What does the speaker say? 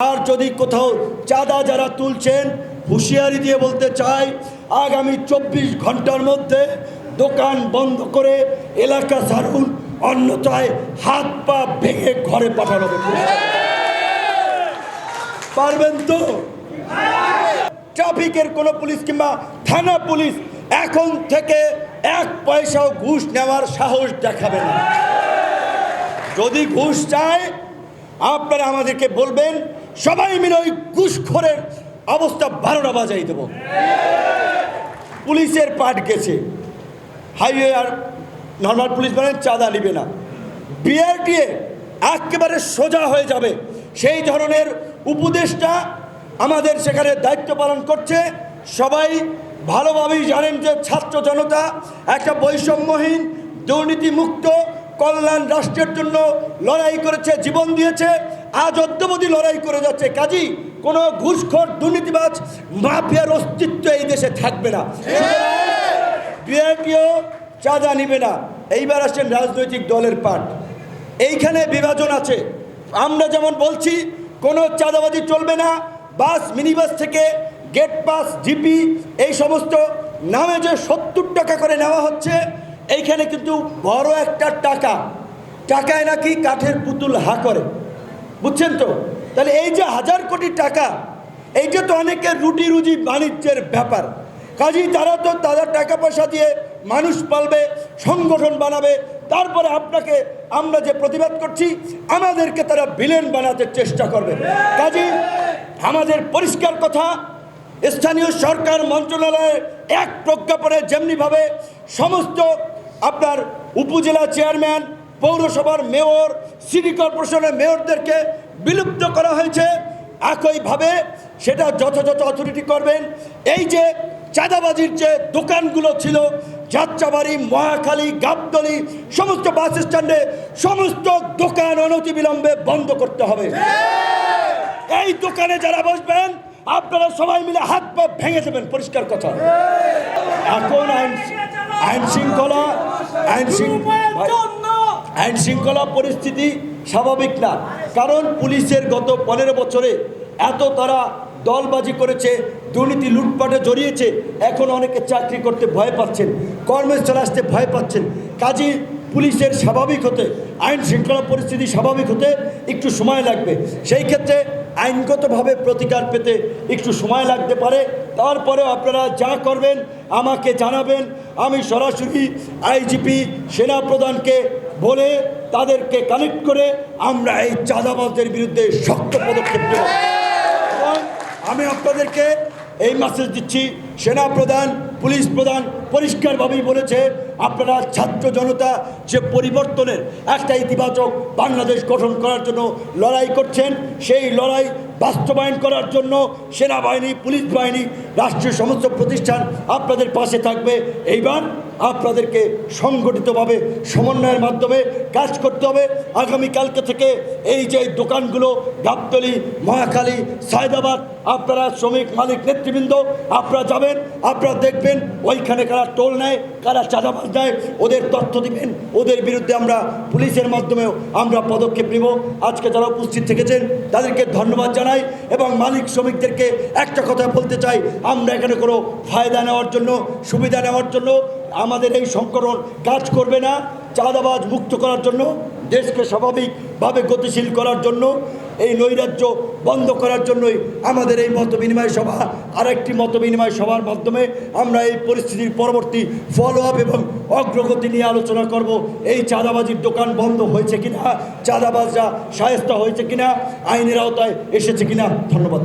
আর যদি কোথাও চাঁদা যারা তুলছেন, হুঁশিয়ারি দিয়ে বলতে চাই, আগামী চব্বিশ ঘণ্টার মধ্যে দোকান বন্ধ করে এলাকা ছাড়ুন অন্যথায় হাত পা ভেঙে ঘরে পাঠানো পারবেন তো? ট্রাফিকের কোনো পুলিশ কিংবা থানা পুলিশ এখন থেকে এক পয়সাও ঘুষ নেওয়ার সাহস দেখাবে না। যদি ঘুষ চায়, আপনারা আমাদেরকে বলবেন সবাই মিলে ওই ঘুষখোরের অবস্থা বারোটা বাজাই দেব। পুলিশের পাট গেছে। হাইওয়ে আর নর্মাল পুলিশ মানে চাঁদা নিবে না। বিআরটিএ একেবারে সোজা হয়ে যাবে। সেই ধরনের উপদেশটা আমাদের সেখানে দায়িত্ব পালন করছে। সবাই ভালোভাবেই জানেন যে ছাত্র জনতা একটা বৈষম্যহীন, দুর্নীতিমুক্ত, কল্যাণ রাষ্ট্রের জন্য লড়াই করেছে, জীবন দিয়েছে। আজ অদ্যবধি লড়াই করে যাচ্ছে। কাজী, কোনো ঘুষখোর, দুর্নীতিবাজ, মাফিয়ার অস্তিত্ব এই দেশে থাকবে না। বিআরটিও চাঁদা নিবে না। এইবার আসছেন রাজনৈতিক দলের পাঠ। এইখানে বিভাজন আছে। আমরা যেমন বলছি, কোনো চাঁদাবাজি চলবে না। বাস, মিনিবাস থেকে গেট পাস, জিপি, এই সমস্ত নামে যে সত্তর টাকা করে নেওয়া হচ্ছে, এইখানে কিন্তু বড় একটা টাকা। টাকায় নাকি কাঠের পুতুল হা করে। বুঝছেন তো? তাহলে এই যে হাজার কোটি টাকা, এইটা তো অনেকের রুটি রুজি বাণিজ্যের ব্যাপার। কাজেই তারা তো তাদের টাকা পয়সা দিয়ে মানুষ পালবে, সংগঠন বানাবে, তারপরে আপনাকে আমরা যে প্রতিবাদ করছি, আমাদেরকে তারা ভিলেন বানাতে চেষ্টা করবে। কাজেই আমাদের পরিষ্কার কথা, স্থানীয় সরকার মন্ত্রণালয়ের এক প্রজ্ঞাপনে যেমনিভাবে সমস্ত আপনার উপজেলা চেয়ারম্যান, পৌরসভার মেয়র সিটি কর্পোরেশনের মেয়রদেরকে বিলুপ্ত করা হয়েছে। একইভাবে সেটা যথাযথ অথরিটি করবেন। এই যে চাঁদাবাজির যে দোকানগুলো ছিল, যাত্রাবাড়ি, মহাখালী গাবদলি সমস্ত বাস স্ট্যান্ডে সমস্ত দোকান অনতিবিলম্বে বন্ধ করতে হবে। এই দোকানে যারা বসবেন, আপনারা সবাই মিলে হাত পা ভেঙে দেবেন, পরিষ্কার কথা। এখন আইন আইন শৃঙ্খলা আইন শৃঙ্খলা আইন শৃঙ্খলা পরিস্থিতি স্বাভাবিক না। কারণ পুলিশের গত পনেরো বছরে এত তারা দলবাজি করেছে, দুর্নীতি লুটপাটে জড়িয়েছে, এখন অনেকে চাকরি করতে ভয় পাচ্ছেন কর্মস্থলে আসতে ভয় পাচ্ছেন। কাজী পুলিশের স্বাভাবিক হতে, আইন শৃঙ্খলা পরিস্থিতি স্বাভাবিক হতে একটু সময় লাগবে। সেই ক্ষেত্রে আইনগতভাবে প্রতিকার পেতে একটু সময় লাগতে পারে। তারপরেও আপনারা যা করবেন, আমাকে জানাবেন। আমি সরাসরি আইজিপি সেনাপ্রধানকে বলে তাদেরকে কানেক্ট করে আমরা এই চাঁদাবাজদের বিরুদ্ধে শক্ত পদক্ষেপ নেব। এবং আমি আপনাদেরকে এই মেসেজ দিচ্ছি, সেনা প্রধান, পুলিশ প্রধান পরিষ্কারভাবেই বলেছে, আপনারা ছাত্র জনতা যে পরিবর্তনের একটা ইতিবাচক বাংলাদেশ গঠন করার জন্য লড়াই করছেন, সেই লড়াই বাস্তবায়ন করার জন্য সেনাবাহিনী, পুলিশ বাহিনী, রাষ্ট্রীয় সমস্ত প্রতিষ্ঠান আপনাদের পাশে থাকবে। এইবার আপনাদেরকে সংগঠিতভাবে সমন্বয়ের মাধ্যমে কাজ করতে হবে। আগামীকালকে থেকে এই যে দোকানগুলো, গাবতলি, মহাখালী, সায়দাবাদ আপনারা শ্রমিক মালিক নেতৃবৃন্দ, আপনারা যাবেন, আপনারা দেখবেন ওইখানে কারা টোল নেয়, কারা চাঁদাবাজ দেয়, ওদের তথ্য দিবেন, ওদের বিরুদ্ধে আমরা পুলিশের মাধ্যমেও আমরা পদক্ষেপ নেব। আজকে যারা উপস্থিত থেকেছেন, তাদেরকে ধন্যবাদ জানাই এবং মালিক শ্রমিকদেরকে একটা কথা বলতে চাই, আমরা এখানে কোনো ফায়দা নেওয়ার জন্য, সুবিধা নেওয়ার জন্য আমাদের এই সংকরণ কাজ করবে না। চাঁদাবাজ মুক্ত করার জন্য, দেশকে স্বাভাবিকভাবে গতিশীল করার জন্য এই নৈরাজ্য বন্ধ করার জন্যই আমাদের এই মত বিনিময় সভা, আরেকটি মত বিনিময় সভার মাধ্যমে আমরা এই পরিস্থিতির পরবর্তী ফলো আপ এবং অগ্রগতি নিয়ে আলোচনা করব। এই চাঁদাবাজির দোকান বন্ধ হয়েছে কিনা? চাঁদাবাজরা সায়স্তা হয়েছে কিনা? আইনের আওতায় এসেছে কিনা? ধন্যবাদ।